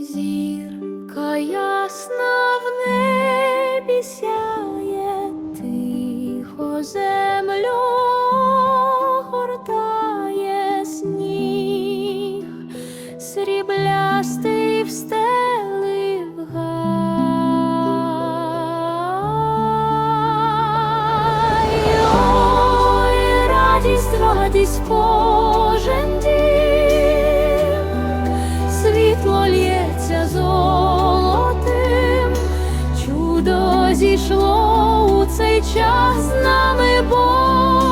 Зірка ясна в небі сяє, тихо землю гортає сніг, сріблястий встелив гай. Ой, радість, радість кожен дім, світло лє лється золотим, чудо зійшло у цей час з нами Бог.